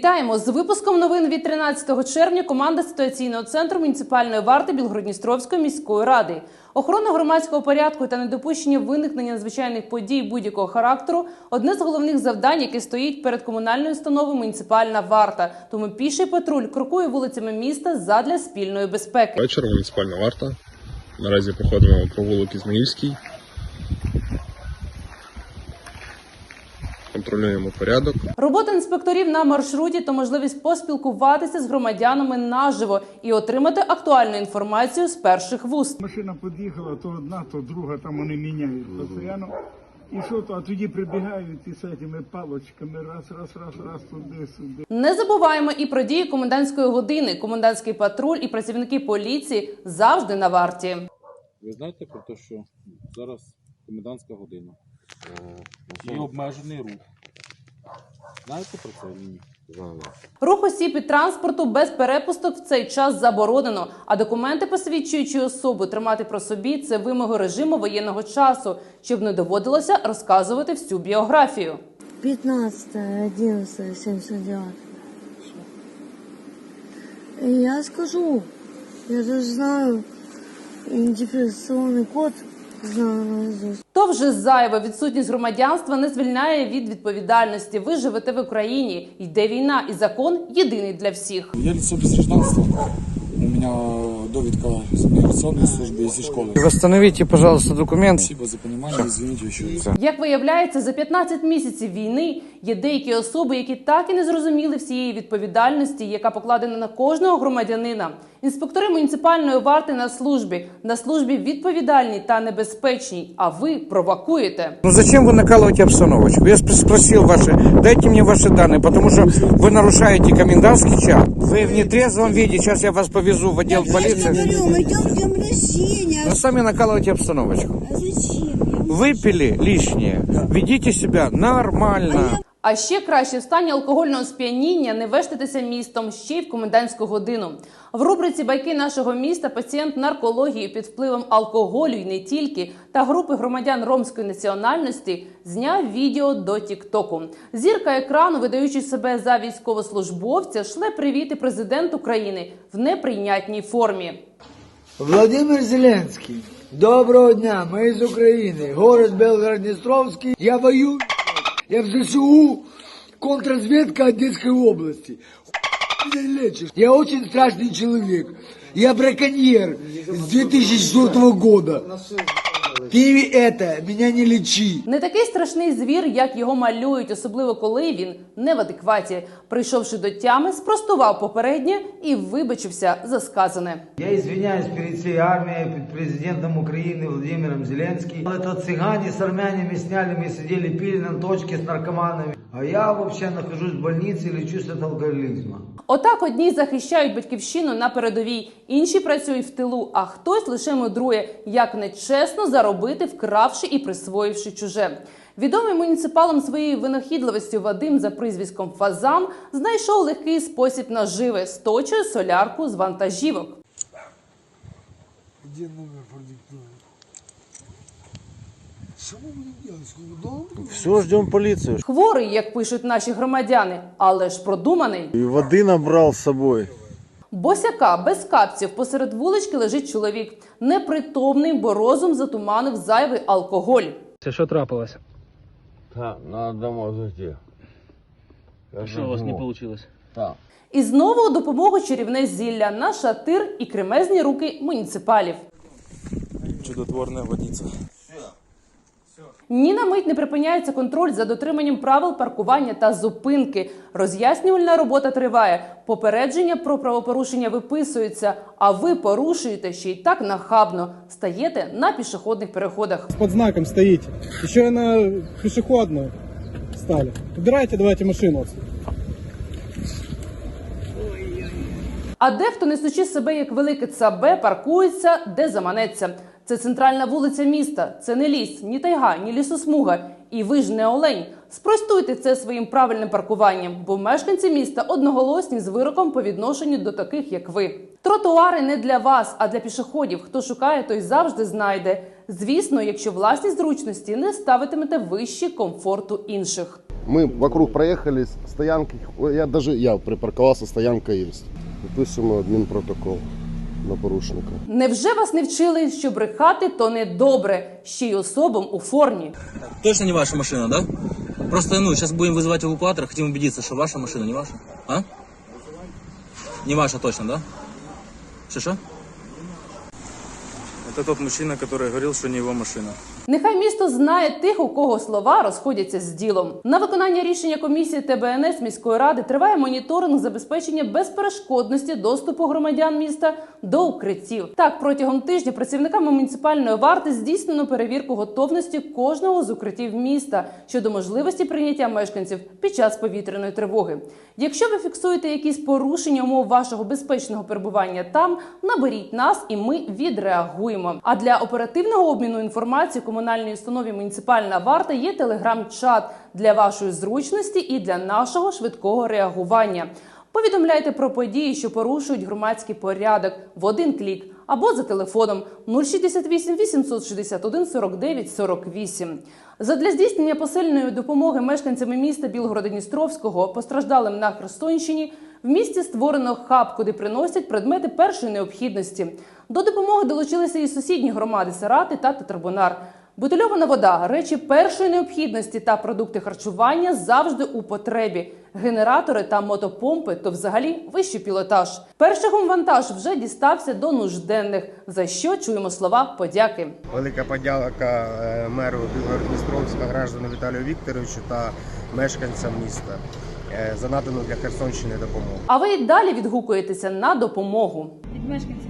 Вітаємо з випуском новин від 13 червня. Команда ситуаційного центру муніципальної варти Білгородністровської міської ради. Охорона громадського порядку та недопущення виникнення надзвичайних подій будь-якого характеру одне з головних завдань, яке стоїть перед комунальною установою муніципальна варта. Тому піший патруль крокує вулицями міста задля спільної безпеки. Вечір, муніципальна варта. Наразі проходимо провулок Ізмаїльський. Контролюємо порядок. Робота інспекторів на маршруті то можливість поспілкуватися з громадянами наживо і отримати актуальну інформацію з перших вуст. Машина під'їхала, то одна, то друга, там вони міняють постійно. І що то, а тоді прибігають і з цими палочками, раз, раз, раз, раз, туди, сюди. Не забуваємо і про дії комендантської години. Комендантський патруль і працівники поліції завжди на варті. Ви знаєте про те, що зараз комендантська година і обмежений рух. Знаєте про це? Ні. Рух осіб і транспорту без перепусток в цей час заборонено. А документи, посвідчуючи особу, тримати про собі це вимоги режиму воєнного часу, щоб не доводилося розказувати всю біографію. 15, 11, 79. И я скажу, я даже знаю идентификационный код, знаю наизусть. То вже зайва відсутність громадянства не звільняє від відповідальності. Ви живете в Україні, йде війна, і закон єдиний для всіх. Я лицо без гражданства. У меня довідка з міграційної служби і зі школи. Восстановите, пожалуйста, документы. Спасибо за понимание, извините еще раз. Як виявляється, за 15 місяців війни є деякі особи, які так і не зрозуміли всієї відповідальності, яка покладена на кожного громадянина. Інспектори муніципальної варти на службі, на службі відповідальній та небезпечній. А ви провокуєте. Ну зачем вы накалываете обстановочку? Я спр- спросил ваши, дайте мне ваши данные, потому что вы нарушаете комендантский час. Вы в нетрезвом виде, сейчас я вас повезу в отдел полиции. мы идем в день рождения. Вы сами накалываете обстановочку. А зачем? Выпили лишнее, ведите себя нормально. А ще краще в стані алкогольного сп'яніння не вештатися містом ще й в комендантську годину. В рубриці Байки нашого міста пацієнт наркології під впливом алкоголю і не тільки та групи громадян ромської національності зняв відео до Тіктоку. Зірка екрану, видаючи себе за військовослужбовця, шле привіти президент України в неприйнятній формі. Владимир Зеленский. Доброго дня, мы из Украины. Город Белгород-Днестровский. Я воюю. Я в ЗСУ. Контрразведка Одесской области. Хуй лечишь. Я очень страшный человек. Я браконьер с 2004 года Ты это, меня не лечи. Не такий страшний звір, як його малюють, особливо коли він не в адекваті. Прийшовши до тями, спростував попереднє і вибачився за сказане. Я извиняюсь перед всей армией, перед президентом Украины Владимиром Зеленским. Это цыгане с армянами сняли, мы сидели, пили на точке с наркоманами. А я вообще нахожусь в больнице и лечусь от алкоголизма. Отак одні захищають батьківщину на передовій, інші працюють в тилу, а хтось лише мудрує, як нечесно заробити, вкравши і присвоївши чуже. Відомий муніципалом своєю винахідливістю Вадим за прізвиськом Фазан знайшов легкий спосіб наживи, сточує солярку з вантажівок. Все, ждем полицию. Хворий, як пишуть наші громадяни, але ж продуманий. И воды набрал с собой. Босяка без капців посеред вулички лежить чоловік, непритомний, бо розум затуманив зайвий алкоголь. Це що трапилося? Так, надо домой зайти. Що у вас не вийшло? Так. І знову у допомогу чарівне зілля на шатир і кремезні руки муніципалів. Чудотворна водиця. Ні на мить не припиняється контроль за дотриманням правил паркування та зупинки. Роз'яснювальна робота триває. Попередження про правопорушення виписуються, а ви порушуєте ще й так нахабно. Стаєте на пішохідних переходах. Под знаком стоите. Еще и на пешеходную стали. Убирайте давайте машину. А дехто, несучи себе як велике цабе, паркується, де заманеться. Це центральна вулиця міста, це не ліс, ні тайга, ні лісосмуга. І ви ж не олень. Спростуйте це своїм правильним паркуванням, бо мешканці міста одноголосні з вироком по відношенню до таких, як ви. Тротуари не для вас, а для пішоходів. Хто шукає, той завжди знайде. Звісно, якщо власні зручності не ставитимете вищі комфорту інших. Мы вокруг проехались, стоянки, я даже я припарковался, стоянка есть. Підписуємо адмінпротокол на порушника. Невже вас не вчили, що брехати то не добре, ще й особам у формі? Точно не ваша машина, да? Просто, ну, сейчас будем вызывать эвакуатор, хотим убедиться, что ваша машина, не ваша. А? Не ваша точно, да? Что-что? Это тот мужчина, который говорил, что не его машина. Нехай місто знає тих, у кого слова розходяться з ділом. На виконання рішення комісії ТБНС міської ради триває моніторинг забезпечення безперешкодності доступу громадян міста до укриттів. Так, протягом тижня працівниками муніципальної варти здійснено перевірку готовності кожного з укриттів міста щодо можливості прийняття мешканців під час повітряної тривоги. Якщо ви фіксуєте якісь порушення умов вашого безпечного перебування там, наберіть нас і ми відреагуємо. А для оперативного обміну інформації комунальній установі муніципальна варта є телеграм-чат для вашої зручності і для нашого швидкого реагування. Повідомляйте про події, що порушують громадський порядок в один клік або за телефоном 068 861 49 48. Задля здійснення посильної допомоги мешканцями міста Білгорода-Дністровського, постраждалим на Херсонщині, в місті створено хаб, куди приносять предмети першої необхідності. До допомоги долучилися і сусідні громади Сарати та Татарбунар. Бутильована вода, речі першої необхідності та продукти харчування завжди у потребі. Генератори та мотопомпи то взагалі вищий пілотаж. Перший гумвантаж вже дістався до нужденних, за що чуємо слова подяки. Велика подяка е, меру Білгород-Дністровська граждану Віталію Вікторовичу та мешканцям міста е, за надану для Херсонщини допомогу. А ви й далі відгукуєтеся на допомогу. від мешканців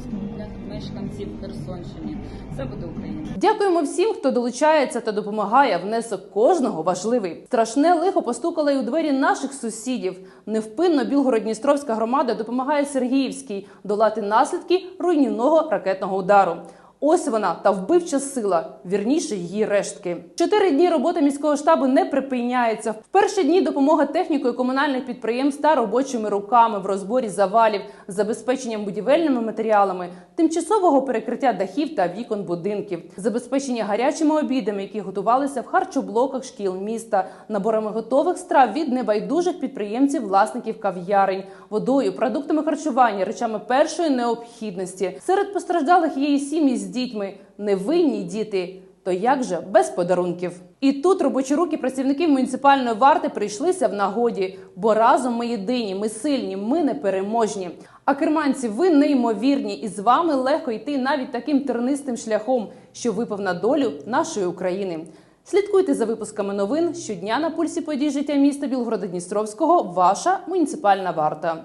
Білгород-Дністровського для мешканців Херсонщини. Це буде Україна. Дякуємо всім, хто долучається та допомагає. Внесок кожного важливий. Страшне лихо постукало й у двері наших сусідів. Невпинно Білгород-Дністровська громада допомагає Сергіївській долати наслідки руйнівного ракетного удару. Ось вона та вбивча сила, вірніше її рештки. Чотири дні роботи міського штабу не припиняється. В перші дні допомога технікою комунальних підприємств та робочими руками в розборі завалів, забезпеченням будівельними матеріалами, тимчасового перекриття дахів та вікон будинків, забезпечення гарячими обідами, які готувалися в харчоблоках шкіл міста, наборами готових страв від небайдужих підприємців, власників кав'ярень, водою, продуктами харчування, речами першої необхідності. Серед постраждалих є і сім'ї з дітьми, невинні діти. То як же без подарунків? І тут робочі руки працівників муніципальної варти прийшлися в нагоді, бо разом ми єдині, ми сильні, ми непереможні. А керманці, ви неймовірні, і з вами легко йти навіть таким тернистим шляхом, що випав на долю нашої України. Слідкуйте за випусками новин щодня на пульсі подій життя міста Білгорода Дністровського. Ваша муніципальна варта.